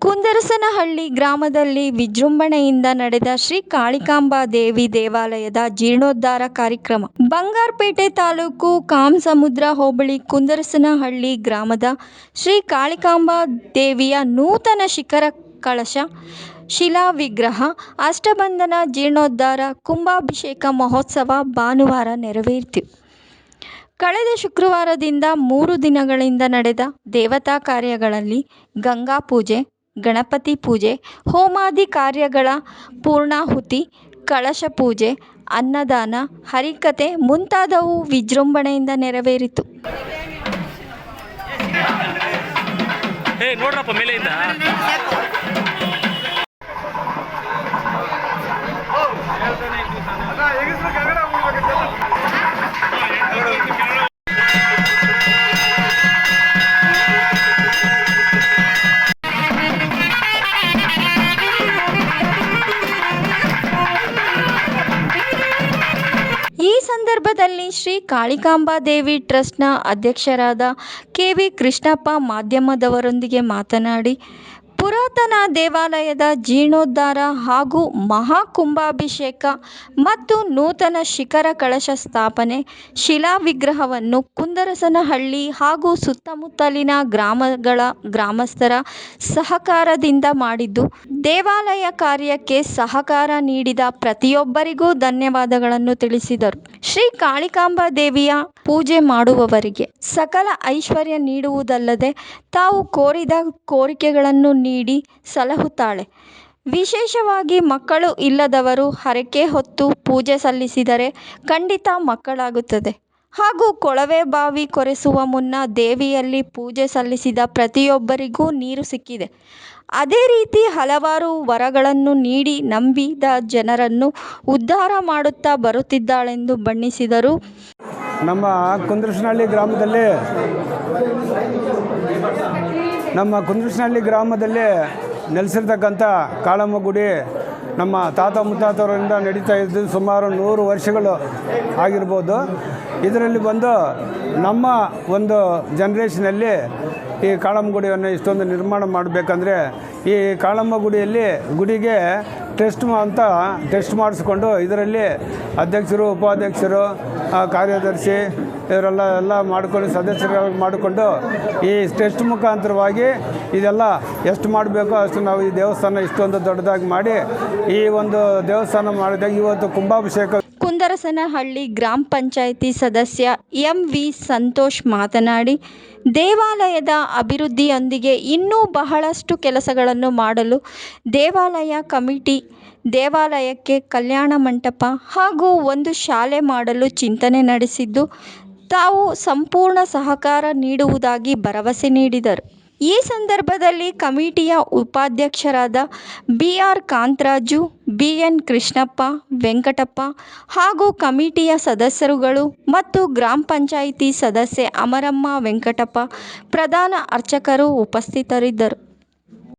ಕುಂದರಸನಹಳ್ಳಿ ಗ್ರಾಮದಲ್ಲಿ ವಿಜೃಂಭಣೆಯಿಂದ ನಡೆದ ಶ್ರೀ ಕಾಳಿಕಾಂಬಾ ದೇವಿ ದೇವಾಲಯದ ಜೀರ್ಣೋದ್ಧಾರ ಕಾರ್ಯಕ್ರಮ. ಬಂಗಾರಪೇಟೆ ತಾಲೂಕು ಕಾಮಸಮುದ್ರ ಹೋಬಳಿ ಕುಂದರಸನಹಳ್ಳಿ ಗ್ರಾಮದ ಶ್ರೀ ಕಾಳಿಕಾಂಬಾ ದೇವಿಯ ನೂತನ ಶಿಖರ ಕಳಶ ಶಿಲಾ ವಿಗ್ರಹ ಅಷ್ಟಬಂಧನ ಜೀರ್ಣೋದ್ಧಾರ, ಕುಂಭಾಭಿಷೇಕ ಮಹೋತ್ಸವ ಭಾನುವಾರ ನೆರವೇರಿತು. ಕಳೆದ ಶುಕ್ರವಾರದಿಂದ ಮೂರು ದಿನಗಳಿಂದ ನಡೆದ ದೇವತಾ ಕಾರ್ಯಗಳಲ್ಲಿ ಗಂಗಾ ಪೂಜೆ ಗಣಪತಿ ಪೂಜೆ, ಹೋಮಾದಿ ಕಾರ್ಯಗಳ ಪೂರ್ಣಾಹುತಿ, ಕಳಶ ಪೂಜೆ, ಅನ್ನದಾನ ಹರಿಕಥೆ ಮುಂತಾದವು ವಿಜೃಂಭಣೆಯಿಂದ ನೆರವೇರಿತು. ಏ, ನೋಡ್ರಪ್ಪ ಮೇಲೆಯಿಂದ. ಸಂದರ್ಭದಲ್ಲಿ ಶ್ರೀ ಕಾಳಿಕಾಂಬಾ ದೇವಿ ಟ್ರಸ್ಟ್ನ ಅಧ್ಯಕ್ಷರಾದ ಕೆ ವಿ ಕೃಷ್ಣಪ್ಪ ಮಾಧ್ಯಮದವರೊಂದಿಗೆ ಮಾತನಾಡಿ ಪುರಾತನ ದೇವಾಲಯದ ಜೀರ್ಣೋದ್ಧಾರ ಹಾಗೂ ಮಹಾಕುಂಭಾಭಿಷೇಕ ಮತ್ತು ನೂತನ ಶಿಖರ ಕಳಶ ಸ್ಥಾಪನೆ ಶಿಲಾ ವಿಗ್ರಹವನ್ನು ಕುಂದರಸನಹಳ್ಳಿ ಹಾಗೂ ಸುತ್ತಮುತ್ತಲಿನ ಗ್ರಾಮಗಳ ಗ್ರಾಮಸ್ಥರ ಸಹಕಾರದಿಂದ ಮಾಡಿದ್ದು, ದೇವಾಲಯ ಕಾರ್ಯಕ್ಕೆ ಸಹಕಾರ ನೀಡಿದ ಪ್ರತಿಯೊಬ್ಬರಿಗೂ ಧನ್ಯವಾದಗಳನ್ನು ತಿಳಿಸಿದರು. ಶ್ರೀ ಕಾಳಿಕಾಂಬಾ ದೇವಿಯ ಪೂಜೆ ಮಾಡುವವರಿಗೆ ಸಕಲ ಐಶ್ವರ್ಯ ನೀಡುವುದಲ್ಲದೆ ತಾವು ಕೋರಿದ ಕೋರಿಕೆಗಳನ್ನು ನೀಡಿ ಸಲಹುತ್ತಾಳೆ ವಿಶೇಷವಾಗಿ ಮಕ್ಕಳು ಇಲ್ಲದವರು ಹರಕೆ ಹೊತ್ತು ಪೂಜೆ ಸಲ್ಲಿಸಿದರೆ ಖಂಡಿತ ಮಕ್ಕಳಾಗುತ್ತದೆ. ಹಾಗೂ ಕೊಳವೆ ಬಾವಿ ಕೊರೆಸುವ ಮುನ್ನ ದೇವಿಯಲ್ಲಿ ಪೂಜೆ ಸಲ್ಲಿಸಿದ ಪ್ರತಿಯೊಬ್ಬರಿಗೂ ನೀರು ಸಿಕ್ಕಿದೆ. ಅದೇ ರೀತಿ ಹಲವಾರು ವರಗಳನ್ನು ನೀಡಿ ನಂಬಿದ ಜನರನ್ನು ಉದ್ಧಾರ ಮಾಡುತ್ತಾ ಬರುತ್ತಿದ್ದಾಳೆಂದು ಬಣ್ಣಿಸಿದರು. ನಮ್ಮ ಕುಂದ್ರಸನಹಳ್ಳಿ ಗ್ರಾಮದಲ್ಲಿ ನಮ್ಮ ಕುಂದೃಷ್ಣಹಳ್ಳಿ ಗ್ರಾಮದಲ್ಲಿ ನೆಲೆಸಿರ್ತಕ್ಕಂಥ ಕಾಳಮ್ಮ ಗುಡಿ ನಮ್ಮ ತಾತ ಮುತ್ತಾತವರಿಂದ ನಡೀತಾ ಇದ್ದು ಸುಮಾರು ನೂರು ವರ್ಷಗಳು ಆಗಿರ್ಬೋದು. ಇದರಲ್ಲಿ ಬಂದು ನಮ್ಮ ಒಂದು ಜನ್ರೇಷನಲ್ಲಿ ಈ ಕಾಳಮ್ಮ ಗುಡಿಯನ್ನು ಇಷ್ಟೊಂದು ನಿರ್ಮಾಣ ಮಾಡಬೇಕಂದ್ರೆ ಈ ಕಾಳಮ್ಮ ಗುಡಿಯಲ್ಲಿ ಗುಡಿಗೆ ಟೆಸ್ಟ್ ಅಂತ ಟೆಸ್ಟ್ ಮಾಡಿಸ್ಕೊಂಡು ಇದರಲ್ಲಿ ಅಧ್ಯಕ್ಷರು, ಉಪಾಧ್ಯಕ್ಷರು ಕಾರ್ಯದರ್ಶಿ ಇವರೆಲ್ಲ ಎಲ್ಲ ಮಾಡಿಕೊಂಡು ಸದಸ್ಯರು ಮಾಡಿಕೊಂಡು ಈ ಟೆಸ್ಟ್ ಮುಖಾಂತರವಾಗಿ ಇದೆಲ್ಲ ಎಷ್ಟು ಮಾಡಬೇಕೋ ಅಷ್ಟು ನಾವು ಈ ದೇವಸ್ಥಾನ ಇಷ್ಟೊಂದು ದೊಡ್ಡದಾಗಿ ಮಾಡಿ ಈ ಒಂದು ದೇವಸ್ಥಾನ ಮಾಡಿದಾಗ ಇವತ್ತು ಕುಂಭಾಭಿಷೇಕ ಕುಂದರಸನಹಳ್ಳಿ ಗ್ರಾಮ ಪಂಚಾಯಿತಿ ಸದಸ್ಯ ಎಂ ವಿ ಸಂತೋಷ್ ಮಾತನಾಡಿ, ದೇವಾಲಯದ ಅಭಿವೃದ್ಧಿಯೊಂದಿಗೆ ಇನ್ನೂ ಬಹಳಷ್ಟು ಕೆಲಸಗಳನ್ನು ಮಾಡಲು ದೇವಾಲಯ ಕಮಿಟಿ ದೇವಾಲಯಕ್ಕೆ ಕಲ್ಯಾಣ ಮಂಟಪ ಹಾಗೂ ಒಂದು ಶಾಲೆ ಮಾಡಲು ಚಿಂತನೆ ನಡೆಸಿದ್ದು, ತಾವು ಸಂಪೂರ್ಣ ಸಹಕಾರ ನೀಡುವುದಾಗಿ ಭರವಸೆ ನೀಡಿದರು. ಈ ಸಂದರ್ಭದಲ್ಲಿ ಕಮಿಟಿಯ ಉಪಾಧ್ಯಕ್ಷರಾದ B R Kantharaju B N Krishnappa, Venkatappa ಹಾಗೂ ಕಮಿಟಿಯ ಸದಸ್ಯರುಗಳು ಮತ್ತು ಗ್ರಾಮ ಪಂಚಾಯಿತಿ ಸದಸ್ಯೆ ಅಮರಮ್ಮ ವೆಂಕಟಪ್ಪ ಪ್ರಧಾನ ಅರ್ಚಕರು ಉಪಸ್ಥಿತರಿದ್ದರು.